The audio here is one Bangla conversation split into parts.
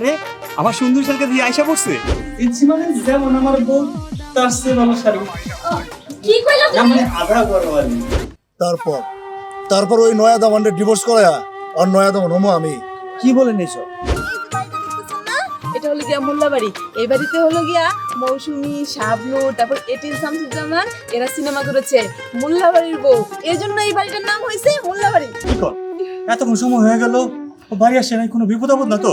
আরে আমার সুন্দর শালকে দিয়ে আইসা পড়ছে? ইচ্ছে মানে যেমন আমার বউ তার চেয়ে ভালো শাড়ি। কি কইলা না মানে আধা তারপর? তারপর ওই নয়া দামানটা ডিভোর্স করে আর নয়া দামান হমো আমি। কি বলেন এইসব এটা হলো গিয়া মোল্লাবাড়ি এই বাড়িতে হলো গিয়া মৌসুমী শাবনু তারপর এটিএম শামসুজ্জামান এরা সিনেমা করেছে মোল্লাবাড়ির বউ। এই জন্য এই বাড়িটার নাম হয়েছে মোল্লাবাড়ি কি কর? এতক্ষণ সময় হয়ে গেল ও বাড়ি আসে নাই কোনো বিপদ আপদ না তো?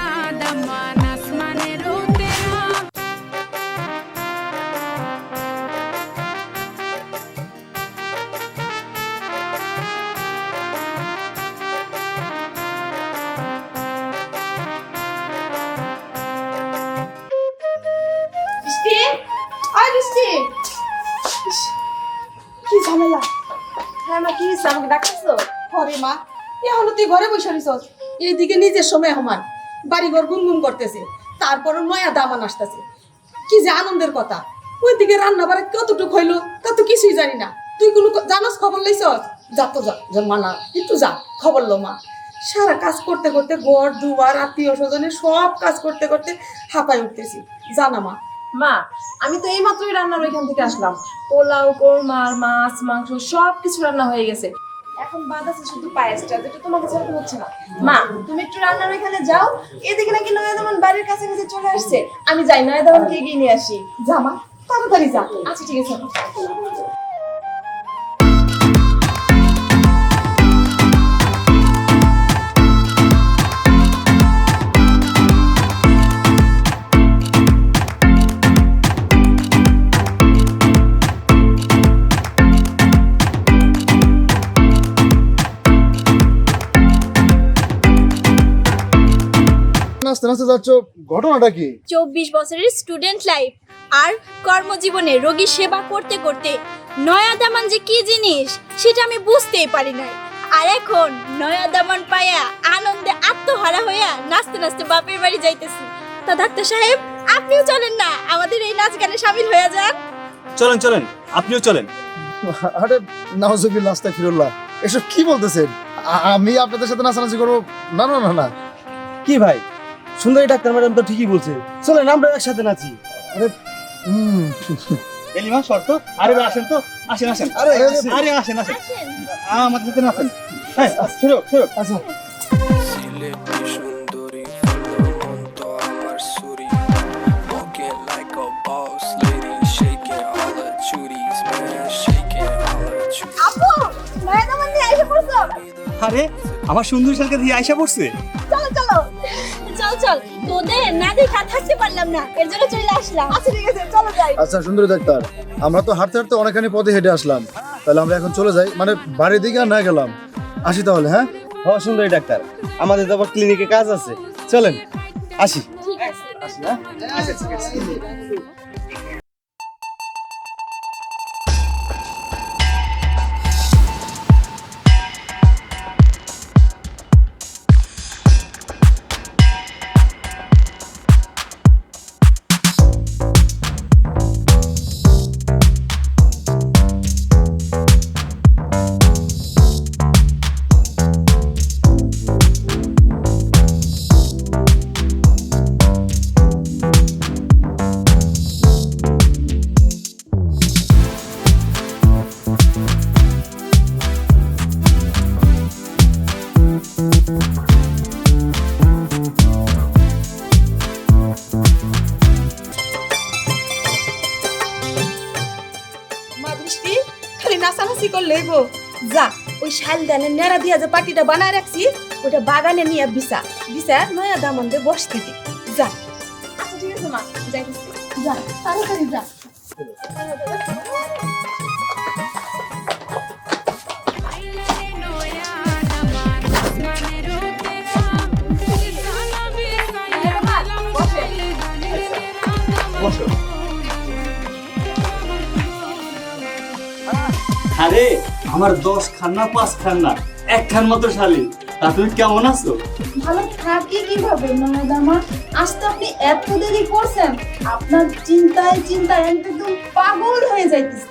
আমাকে ডাকতেছো ঘরে মা, এখন তুই ঘরে বসে রইছস। এইদিকে নিজের সময় সমান বাড়ি ঘর গুনগুন করতেছে, তারপরও নয়া দামান আসতেছে। কি যে আনন্দের কথা, ওইদিকে রান্না বাড়ি কতটুকু হইল তা তো কিছুই জানি না। তুই কোনো জানোস খবর লইছস? যা তো যা যা মানা, একটু যা, খবর লো মা। সারা কাজ করতে করতে ঘর, দুয়ার আত্মীয় স্বজনের সব কাজ করতে করতে হাঁপাই উঠতেছি। জানা মা মা, আমি তো এই মাত্রই রান্নার ওইখান থেকে আসলাম। পোলাও, কোরমার, মাছ, মাংস সব কিছু রান্না হয়ে গেছে। এখন বাদ আছে শুধু পায়েসটা, যেটা তোমাকে ছাড়তে হচ্ছে না। মা, তুমি একটু রান্নার ওইখানে যাও। এদিকে নাকি নয়াদমন বাড়ির কাছে কাছে চলে আসছে। আমি যাই, নয়াদমনকে এগিয়ে নিয়ে আসি। যা মা, তাড়াতাড়ি যা। আচ্ছা ঠিক আছে। নাচতে নাচতে যাচ্ছ ঘটনাটা কি? চব্বিশ বছরের স্টুডেন্ট লাইফ আর কর্মজীবনে রোগী সেবা করতে করতে নয়া দামান যে কি জিনিস সেটা আমি বুঝতেই পারি নাই। আর এখন নয়া দামান পায়া আনন্দে আত্মহারা হইয়া নাচতে নাচতে বাপের বাড়ি যাইতেছি। তা ডাক্তার সাহেব আপনিও চলেন না আমাদের এই নাচ গানে সামিল হয়ে যান। চলেন চলেন আপনিও চলেন। আরে নাওজুবিল নাস্তা ফিরুল্লাহ এসব কি বলতেছেন? আমি আপনাদের সাথে নাচানাচি করব? না না না না। কি ভাই? সুন্দরী ডাক্তার ম্যাডাম তো ঠিকই বলছে। চলেন আমরা একসাথে নাচি। হুম এলিমা শর্ত? আরে আসেন তো। আসেন আসেন। আরে, আরে, আরে আসেন আসেন। আমাদের সাথে হ্যাঁ পড়ছো? আরে আমার সুন্দর শালকে দিয়ে আইসা পড়ছে? চলো চলো। চল তোদের না দেখা থাকতে পারলাম না এর জন্য চলে আসলাম। আচ্ছা ঠিক আছে চলো যাই। আচ্ছা সুন্দরী ডাক্তার আমরা তো হাঁটতে হাঁটতে অনেকখানি পথে হেঁটে আসলাম। তাহলে আমরা এখন চলে যাই মানে বাড়ির দিকে আর না গেলাম। আসি তাহলে হ্যাঁ? হ্যাঁ সুন্দরী ডাক্তার আমাদের তো আবার ক্লিনিকে কাজ আছে। চলেন আসি। ঠিক আছে। মা ওই নেড়া দিয়া যে পাটিটা বানায় রাখছি ওটা বাগানে নিয়ে বিছা। বিছা নয়া দামন দিয়ে বস থেকে। যা। আচ্ছা ঠিক আছে মা। যাই যা তাড়াতাড়ি যা। আমার দশ খান না পাঁচ খান না এক খান মতো শালি তা তুমি কেমন আছো? ভালো থাকি কীভাবে নয় দামা আজ তো আপনি এত দেরি করছেন আপনার চিন্তায় চিন্তায় আমি তো একদম পাগল হয়ে যাইতেছি।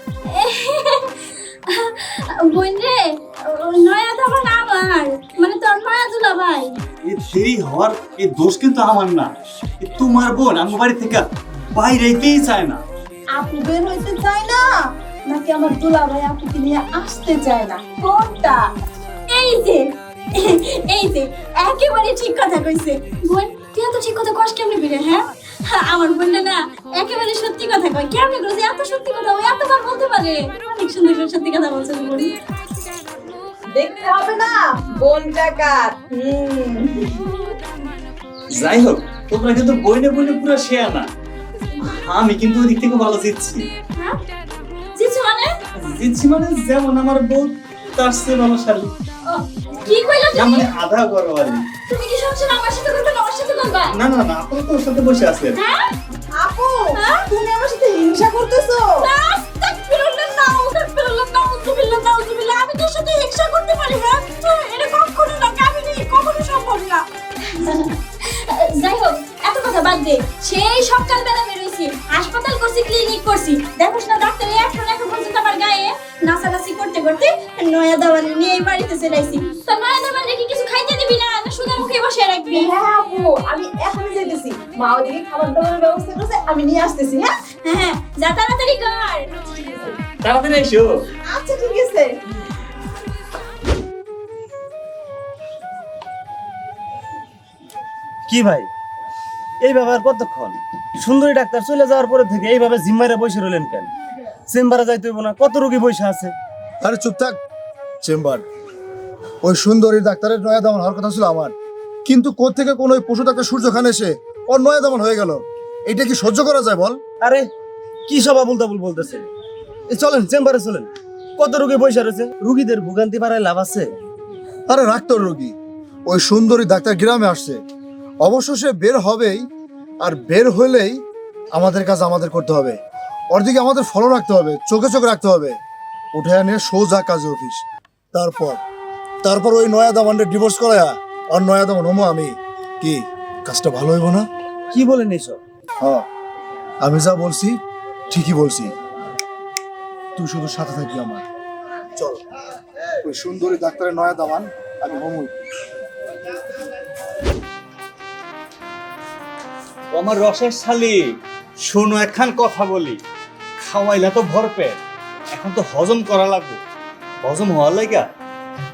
বোন রে নয়া দামান আমার মানে তোর নয়া দুলা ভাই। এই দেরি হওয়ার এই দোষ কিন্তু আমার না। এ তোমার বোন আমার বাড়ি থেকে বাইরেতেই চায় না। আপু বের হইতে চায় না? নাকি আমার দুলা ভাই আপুকে নিয়ে আসতে চায় না? কোনটা? এই যে এই যে একেবারে ঠিক কথা কইছে। বোন তুই এত ঠিক কথা কষ্ট কেমনে বিরে হ্যাঁ? আমার বোনটা না একেবারে সত্যি কথা কয়। কেমনে করে এত সত্যি কথা ও এতবার বলতে পারে? অনেক সুন্দর করে সত্যি কথা বলছে বোন। দেখতে হবে না বোনটা কার? যাই হোক তোমরা কিন্তু বইনে বইনে পুরো শেয়া না। আমি কিন্তু ওই দিক থেকে ভালো জিতছি। হ্যাঁ? মানে? জিতছি মানে যেমন আমার বউ তার চেয়ে ভালো শাড়ি। কি কইলা তুমি? মানে আধা গরবারি তুমি কি সবসময় আমার সাথে না সাথে করবা না না না আপনি তো ওর সাথে বসে আছেন। আপু হ্যাঁ? তুমি আমার সাথে হিংসা করতেছো। আস্তাগফিরুল্লাহ, নাউযুবিল্লাহ, নাউযুবিল্লাহ, নাউযুবিল্লাহ। আমি তোর সাথে হিংসা করতে পারি না এটা কখনো না কামিনী কখনো সম্ভব না। যাই হোক এত কথা বাদ দে। সেই সকালবেলা বেরোইছি হাসপাতাল করছি ক্লিনিক করছি। দেখোস না ডাক্তার এখন নয়া এই বাড়িতে নয়া দাওয়াল রেখে কিছু খাইতে দিবি না? না শুধু মুখে বসে রাখবি। হ্যাঁ আপু আমি এখনই যাইতেছি। মা ওদিকে খাবার দাবারের ব্যবস্থা করছে আমি নিয়ে আসতেছি হ্যাঁ? হ্যাঁ হ্যাঁ যা তাড়াতাড়ি কর। তাড়াতাড়ি এসো আচ্ছা ঠিক আছে। কি ভাই? এই ব্যাপার কতক্ষণ? সুন্দরী ডাক্তার চলে যাওয়ার পরে থেকে এইভাবে জিম্মারে বসে রইলেন কেন? চেম্বারে যাইতে হইব না কত রোগী বসে আছে? আরে চুপ থাক চেম্বার। ওই সুন্দরী ডাক্তারের নয়া দামন হওয়ার কথা ছিল আমার। কিন্তু থেকে কোন ওই পশু ডাক্তার সূর্য খান এসে ওর নয়া দামন হয়ে গেল? এটা কি সহ্য করা যায় বল? আরে কি সব আবুল তাবুল বলতেছে চলেন চেম্বারে চলেন। কত রোগী বসে রয়েছে? রুগীদের ভোগান্তি বাড়ায় লাভ আছে? আরে রাখতো রোগী। ওই সুন্দরী ডাক্তার গ্রামে আসছে। অবশ্য সে বের হবেই আর বের হলেই আমাদের কাজ আমাদের করতে হবে। ওর দিকে আমাদের ফলো রাখতে হবে চোখে চোখে রাখতে হবে। উঠে আনে সোজা কাজে অফিস। তারপর তারপর ওই নয়া দামানটা ডিভোর্স করায়া আর নয়া দামান হমো আমি। কি কাজটা ভালো হইব না? কি বলেন এইসব? হ্যাঁ আমি যা বলছি ঠিকই বলছি। তুই শুধু সাথে থাকবি আমার। চল। ওই সুন্দরী ডাক্তারের নয়া দামান আমি হমুই। আমার রসের শালি শোনো একখান কথা বলি। খাওয়াইলা তো ভরপেট এখন তো হজম করা লাগবে। হজম হওয়ার লাগা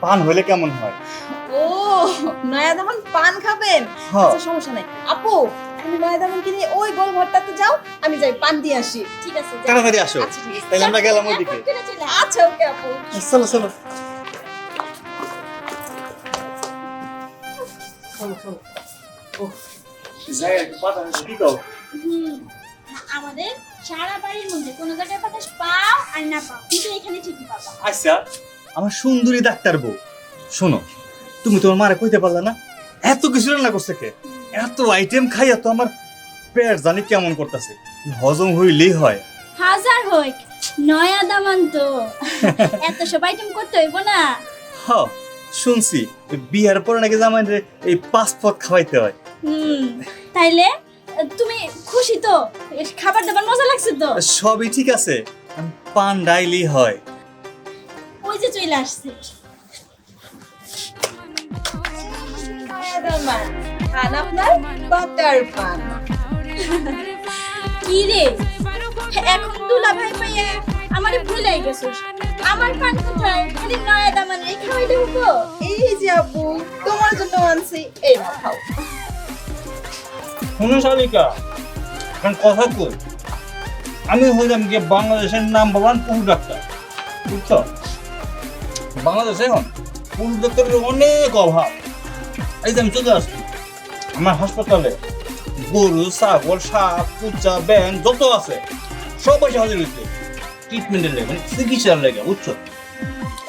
পান হইলে কেমন হয়? ও নয়া দামান পান খাবেন? হ্যাঁ। আচ্ছা সমস্যা নাই। আপু তুমি নয়া দামান কিনে ওই গোল ঘরটাতে যাও আমি যাই পান দিয়ে আসি। ঠিক আছে। তাড়াতাড়ি আসো? আচ্ছা ঠিক আছে। তাহলে আমরা গেলাম ওইদিকে। করে আচ্ছা ওকে আপু। চলো চলো। আমাদের সারা বাড়ির মধ্যে কোনো জায়গায় বাতাস পাও আর না পাও কিন্তু এখানে ঠিকই পাবা। আচ্ছা আমার সুন্দরী ডাক্তার বউ শোনো তুমি তোমার মারে কইতে পারলা না এত কিছু রান্না করছে কে? এত আইটেম খাইয়া তো আমার পেট জানি কেমন করতেছে। হজম হইলেই হয়। হাজার হোক নয়া দামান তো। এত সব আইটেম করতে হইব না। হ শুনছি বিয়ার পরে নাকি জামাই এই পাঁচ পথ খাওয়াইতে হয়। হুম তাইলে? তুমি খুশি তো? খাবার দাবার মজা লাগছে তো? সবই ঠিক আছে পান ডাইলি হয়। ওই যে চলে আসছে। কি রে? এখন দুলা ভাই পাইয়া আমারে ভুলাই গেছিস। আমার পান কোথায়? খালি নয়া দামান এই খাওয়াই এই যে আপু তোমার জন্য আনছি এই খাও। শুনুন শালিকা এখন কথা কই? আমি হইলাম গিয়ে বাংলাদেশের নাম বাবান পুরুষ ডাক্তার বুঝছ? বাংলাদেশে এখন পুরুষ ডাক্তারের অনেক অভাব। এই যে আমি চলে আসছি আমার হাসপাতালে গরু ছাগল সাপ কুচা ব্যাং যত আছে সব পয়সা হাজির হয়েছে ট্রিটমেন্টের লেগে মানে চিকিৎসার লেগে বুঝছ?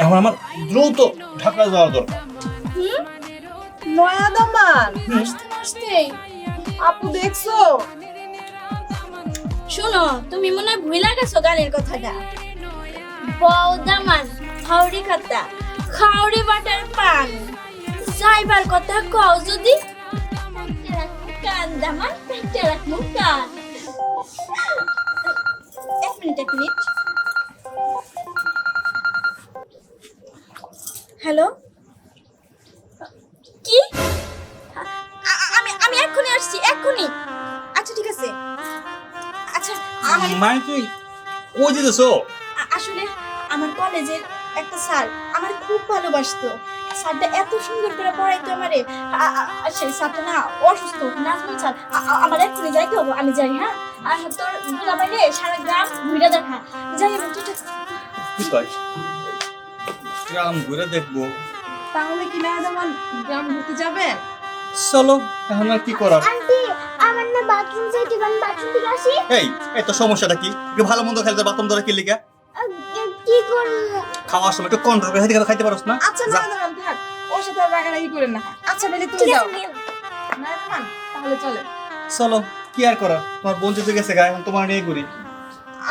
এখন আমার দ্রুত ঢাকা যাওয়া দরকার। নয়া দামান আসতে আসতে। আপু দেখছ? শোনো, তুমি মনে হয় ভুলা গেছো গানের কথাটা। বউ দামান হাওড়ি খাতা খাওড়ি বাটার পান। যাইবার কথা কও যদি। হ্যালো? আসছি এক্ষুনি। আচ্ছা ঠিক আছে। আচ্ছা আমার মানে তুই যেতেছো? আসলে আমার কলেজের একটা স্যার আমার খুব ভালোবাসতো। স্যারটা এত সুন্দর করে পড়াইতো আমারে। সেই স্যারটা না অসুস্থ নাজমুল স্যার। আমার এক্ষুনি যাইতে হবে আমি যাই হ্যাঁ? আর তোর দুলাবাইরে সারা গ্রাম ঘুরে দেখা যাই আমি তুই গ্রাম ঘুরে দেখব। তাহলে কি না যেমন গ্রাম ঘুরতে যাবেন? চলো এখন আর কি করার? আন্টি আমার না বাথরুম যাইতে আমি বাথরুম থেকে আসি। এই এই তো সমস্যাটা কি? একটু ভালো মন্দ খেলতে ধরে কি লিখা কি করব? খাওয়ার সময় একটু কন্ট্রোল করে হাতে খাইতে পারোস না। আচ্ছা যা। না থাক ওর সাথে রাগারাগি করেন না। আচ্ছা বেলি তুমি যাও। না তাহলে চলে। চলো কি আর করা তোমার বোন যেতে গেছে গা এখন তোমার নিয়ে ঘুরি।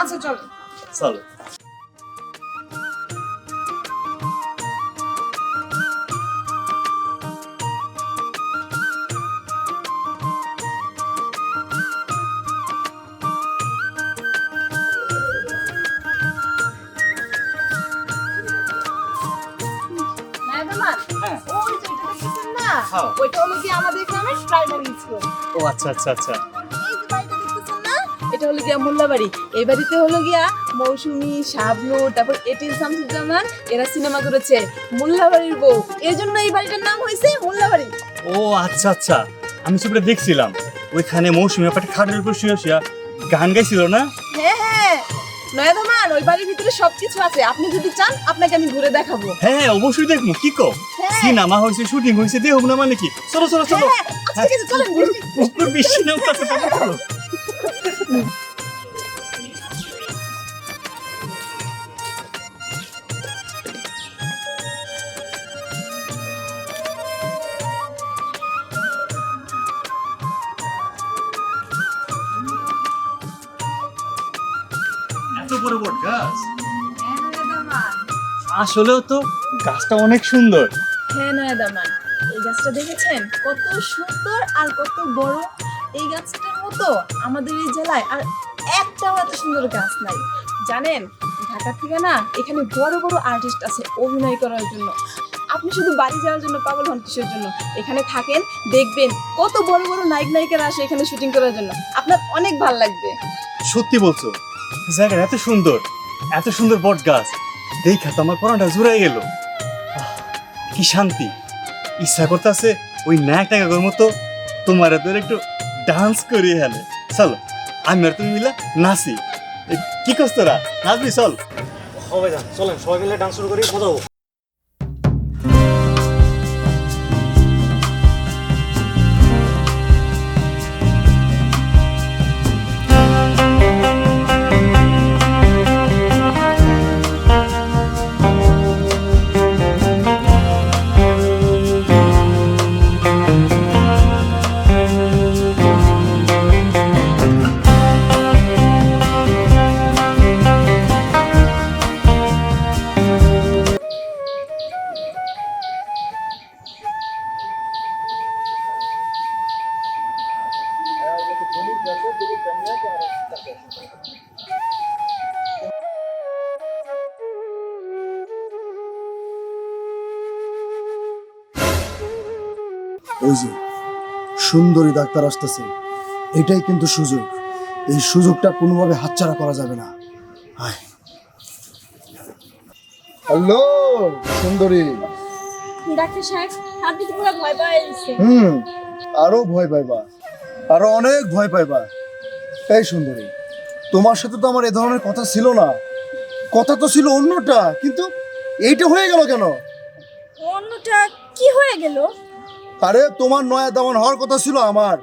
আচ্ছা চলো। চলো। দেখতেছেন। ওইটা হলো কি আমাদের গ্রামের প্রাইমারি স্কুল ও আচ্ছা আচ্ছা আচ্ছা। এই এটা হলো গিয়া এই বাড়িতে হলো গিয়া মৌসুমী শাবনু তারপর এটিএল শামসুজ্জামান এরা সিনেমা করেছে। মোল্লাবাড়ির বউ। এর জন্য এই বাড়িটার নাম হয়েছে মোল্লাবাড়ি। ও আচ্ছা আচ্ছা। আমি সেটা দেখছিলাম। ওইখানে মৌসুমি একটা খাটের উপর শুয়ে শুয়ে গান গাইছিল না? হ্যাঁ হ্যাঁ। নয়াদামান ওই বাড়ির ভিতরে সবকিছু আছে। আপনি যদি চান আপনাকে আমি ঘুরে দেখাবো। হ্যাঁ অবশ্যই দেখব। কি কো হ্যাঁ। সিনেমা হয়েছে শুটিং হয়েছে দেখব না মানে কি? চলো চলো চলো। হ্যাঁ আচ্ছা ঠিক আছে চলেন নাম চলো বড় গাছ? হ্যাঁ আসলেও তো গাছটা অনেক সুন্দর। হ্যাঁ নয়াদামান এই গাছটা দেখেছেন? কত সুন্দর আর কত বড় এই গাছটার মতো আমাদের এই জেলায়। আর একটাও এত সুন্দর গাছ নাই। জানেন ঢাকা থেকে না এখানে বড় বড় আর্টিস্ট আছে অভিনয় করার জন্য। আপনি শুধু বাড়ি যাওয়ার জন্য পাগল হন কিসের জন্য? এখানে থাকেন দেখবেন কত বড় বড় নায়ক নায়িকারা আসে এখানে শুটিং করার জন্য। আপনার অনেক ভালো লাগবে। সত্যি বলছো। জায়গা এত সুন্দর এত সুন্দর বট গাছ। দেখা তো আমার পড়াটা জুড়াই গেল। কি শান্তি। ইচ্ছা করতেছে ওই ন্যাক টাকার মতো তোমার তোর একটু ডান্স করি হেলে চলো, আমি আর তুমি মিলে নাচি। কি করছ তোরা? নাচবি, চল। সবাই যান চলেন, সবাই মিলে ডান্স শুরু করি, মজা যে সুন্দরী ডাক্তার আসতেছে। এটাই কিন্তু সুযোগ। এই সুযোগটা কোনোভাবে হাতছাড়া করা যাবে না। হায় হ্যালো সুন্দরী। ডাক্তার সাহেব আপনি তো পুরো ভয় গেছে হুম আরও ভয় পাইবা। আরও অনেক ভয় পাইবা। এই সুন্দরী তোমার সাথে তো আমার এ ধরনের কথা ছিল না। কথা তো ছিল অন্যটা কিন্তু এইটা হয়ে গেল কেন? অন্যটা কি হয়ে গেল? আরে তোমার নয়া দামান হওয়ার কথা ছিল আমার।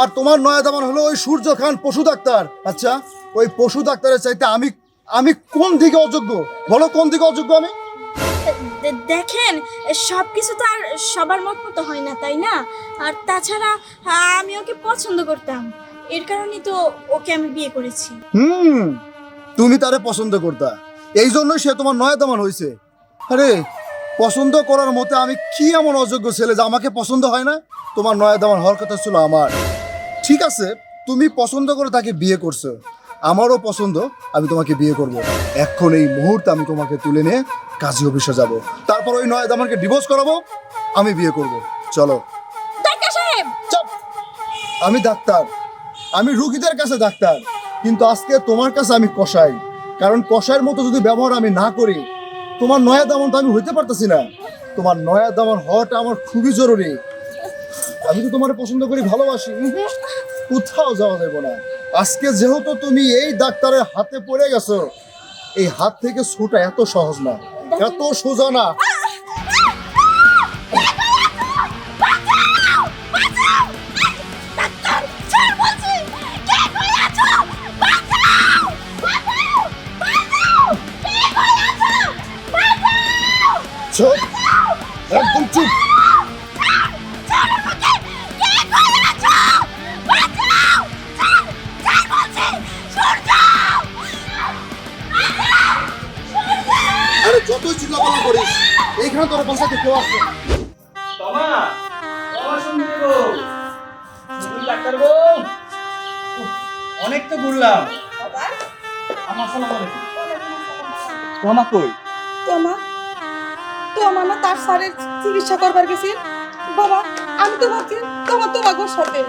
আর তোমার নয়া দামান হলো ওই সূর্য খান পশু ডাক্তার। আচ্ছা ওই পশু ডাক্তারের চাইতে আমি আমি কোন দিকে অযোগ্য? বলো কোন দিকে অযোগ্য আমি? দেখেন সব কিছু তো আর সবার মত মতো হয় না তাই না? আর তাছাড়া আমি ওকে পছন্দ করতাম। এর কারণেই তো ওকে আমি বিয়ে করেছি। হুম তুমি তারে পছন্দ করতা। এই জন্যই সে তোমার নয়া দামান হয়েছে আরে পছন্দ করার মতো আমি কি এমন অযোগ্য ছেলে যে আমাকে পছন্দ হয় না? তোমার নয়া দামান হওয়ার কথা ছিল আমার। ঠিক আছে তুমি পছন্দ করে তাকে বিয়ে করছ। আমারও পছন্দ আমি তোমাকে বিয়ে করব। এখন এই মুহূর্তে আমি তোমাকে তুলে নিয়ে কাজী অফিসে যাব। তারপর ওই নয়া দামানকে ডিভোর্স করাবো আমি বিয়ে করব। চলো। আমি ডাক্তার। আমি রুগীদের কাছে ডাক্তার। কিন্তু আজকে তোমার কাছে আমি কষাই কারণ কষাইয়ের মতো যদি ব্যবহার আমি না করি তোমার নয়া দামন তো আমি হইতে পারতেছি না। তোমার নয়া দামন হওয়াটা আমার খুবই জরুরি। আমি তো তোমার পছন্দ করি, ভালোবাসি। কোথাও যাওয়া যাবে না। আজকে যেহেতু তুমি এই ডাক্তারের হাতে পড়ে গেছো, এই হাত থেকে ছোটা এত সহজ না। এত সোজা না। তোমা না তার স্যারের চিকিৎসা করবার গেছি। বাবা আমি তো ভাবছি তোমার তোমার গোর সাথে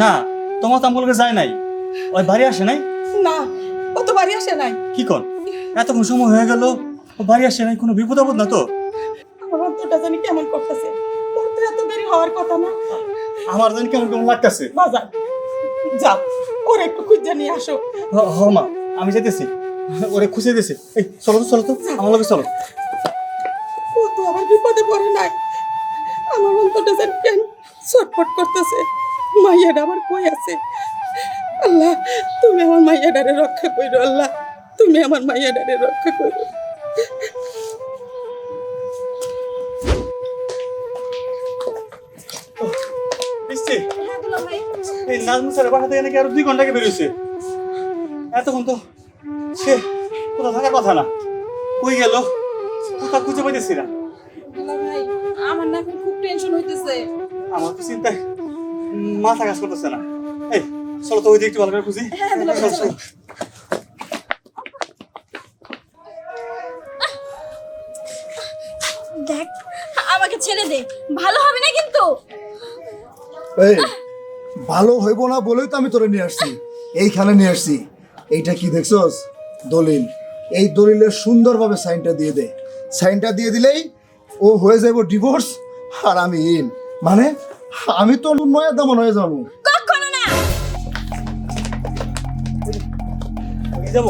না তোমার তো আমগুলোকে যায় নাই। ওই বাড়ি আসে নাই? না ও তো বাড়ি আসে নাই। কি কর? এতক্ষণ সময় হয়ে গেল ও বাড়ি আসে নাই কোনো বিপদ আপদ না তো? আমার অন্তরটা জানি কেমন করতেছে। ওর তো এত দেরি হওয়ার কথা না। আমার জানি কেমন কেমন লাগতেছে। বাজার যাও ওর একটু খুঁজে নিয়ে আসো। হ মা আমি যেতেছি ওরে খুশি দিয়েছি। এই চলো তো চলো তো। আমার লগে চলো। তো আমার পড়ে নাই। আমার অন্তরটা যেন কেন ছটফট করতেছে। মাইয়াটা আমার কই আছে? আল্লাহ, তুমি আমার মাইয়াডারে রক্ষা করো আল্লাহ। তুমি আমার মাইয়াডারে রক্ষা করো এই নাজমুল স্যারের বাসা থেকে নাকি আরও দুই ঘণ্টা আগে বেরিয়েছে এতক্ষণ তো সে কোথাও থাকার কথা না। কই গেল? কোথাও খুঁজে পাইতেছি না। আমার তো চিন্তায় মাথা কাজ করতেছে না। এই চলো তো ওই দিকে একটু ভালো করে খুঁজি। চলো। দেখ আমাকে ছেড়ে দে। ভালো হবে না কিন্তু? এই ভালো হইব না বলেই তো আমি তোরে নিয়ে আসছি। এইখানে নিয়ে আসছি। এইটা কি দেখছস? দলিল। এই দলিলের সুন্দরভাবে সাইনটা দিয়ে দে। সাইনটা দিয়ে দিলেই ও হয়ে যাব ডিভোর্স আর আমি ইন। মানে আমি তো নয়া দামন হয়ে যাব কখনো না। যাব।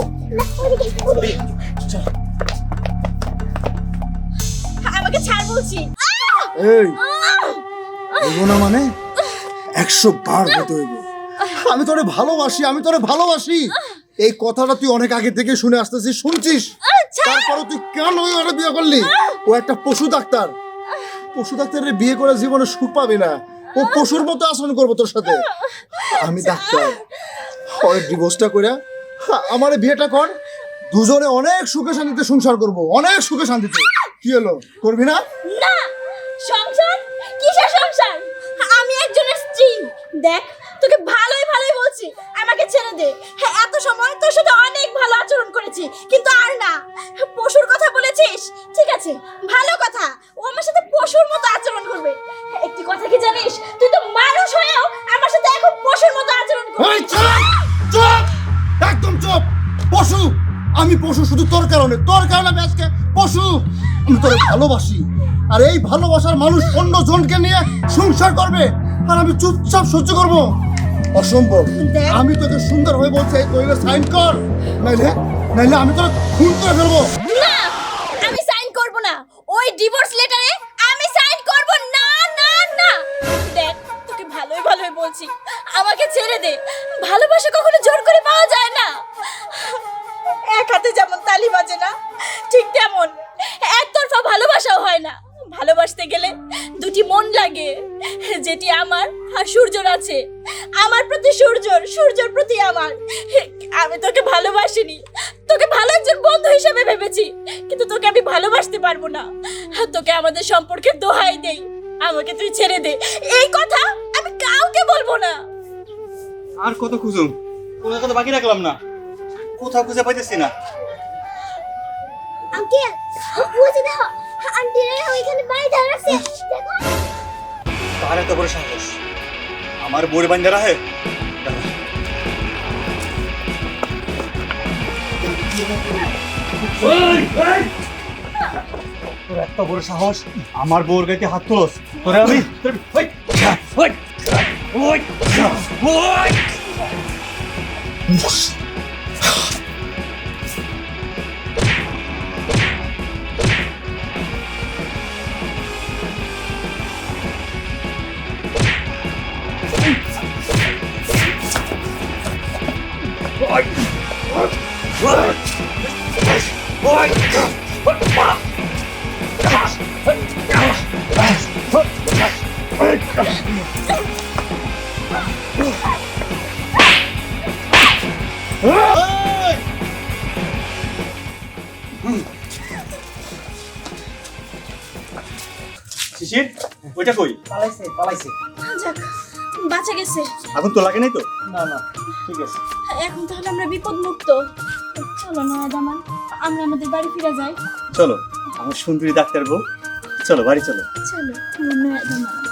আমাকে ছাড় বলছি। এই না মানে একশো বার হতে হইব। আমি তোরে ভালোবাসি আমি তোরে ভালোবাসি। এই কথাটা তুই অনেক আগে থেকে শুনে আসতেছিস শুনছিস? তারপরে তুই কেন ওই বিয়ে করলি? ও একটা পশু ডাক্তার। পশু ডাক্তারের বিয়ে করে জীবনে সুখ পাবে না। ও পশুর মতো আচরণ করব তোর সাথে। আমি ডাক্তার। পরে ডিভোর্সটা করে আমার বিয়েটা কর। দুজনে অনেক সুখে শান্তিতে সংসার করব। অনেক সুখে শান্তিতে। কি হলো? করবি না? না। সংসার? কিসের সংসার? আমি একজনের স্ত্রী। দেখ, তোকে ভালোই বলছি আমাকে ছেড়ে দে। হ্যাঁ এত সময় তোর সাথে অনেক ভালো আচরণ করেছি, কিন্তু আর না। পশুর কথা বলেছিস? ঠিক আছে, ভালো কথা। ও আমার সাথে পশুর মতো আচরণ করবে। একটি কথা কি জানিস? তুই তো মানুষ হয়েও আমার সাথে এখন পশুর মতো আচরণ করছিস চুপ! একদম চুপ! পশু! আমি পশু, শুধু তোর কারণে। তোর কারণে আমি আজকে পশু! আমি তোরে ভালোবাসি। আর এই ভালোবাসার মানুষ অন্য জনকে নিয়ে সংসার করবে। আর আমি চুপচাপ সহ্য করব। অসম্ভব। আমি তোকে সুন্দর হয়ে বলছি এই কইলে সাইন কর। নাইলে নাইলে আমি তোকে খুন করে ফেলব। না আমি সাইন করব না। ওই ডিভোর্স লেটারে আমি সাইন করব না না না। দেখ তোকে ভালোই ভালোই বলছি। আমাকে ছেড়ে দে। ভালোবাসা কখনো জোর করে পাওয়া যায় না। এক হাতে যেমন তালি বাজে না ঠিক তেমন। একতরফা ভালোবাসাও হয় না। ভালোবাসতে গেলে দুটি মন লাগে যেটি আমার আর সূর্যর আছে। আমার প্রতি সূর্যর সূর্যর প্রতি আমার। আমি তোকে ভালোবাসিনি। তোকে ভালো একজন বন্ধু হিসেবে ভেবেছি কিন্তু তোকে আমি ভালোবাসতে পারব না। তোকে আমাদের সম্পর্কে দোহাই দেই। আমাকে তুই ছেড়ে দে। এই কথা আমি কাউকে বলব না। আর কত খুঁজুম? কোনো কথা বাকি রাখলাম না। কোথাও খুঁজে পাইতেছি না। আঙ্কেল বুঝে দেখো আন্টি ওইখানে বাড়ি দেখো। এত সাহস। আমার বান্ধা রাহে তোর এত বড় সাহস আমার বউর গাইতে হাত তোলস। তোরে আমি ওই, ওই, ওই, পালাইছে। যাক বাঁচা গেছে। এখন তো লাগে নাই তো? না না ঠিক আছে। এখন তাহলে আমরা বিপদ মুক্ত চলো নয়া দামান আমরা আমাদের বাড়ি ফিরে যাই। চলো আমার সুন্দরী ডাক্তার বউ। চলো বাড়ি চলো। চলো নয়া দামান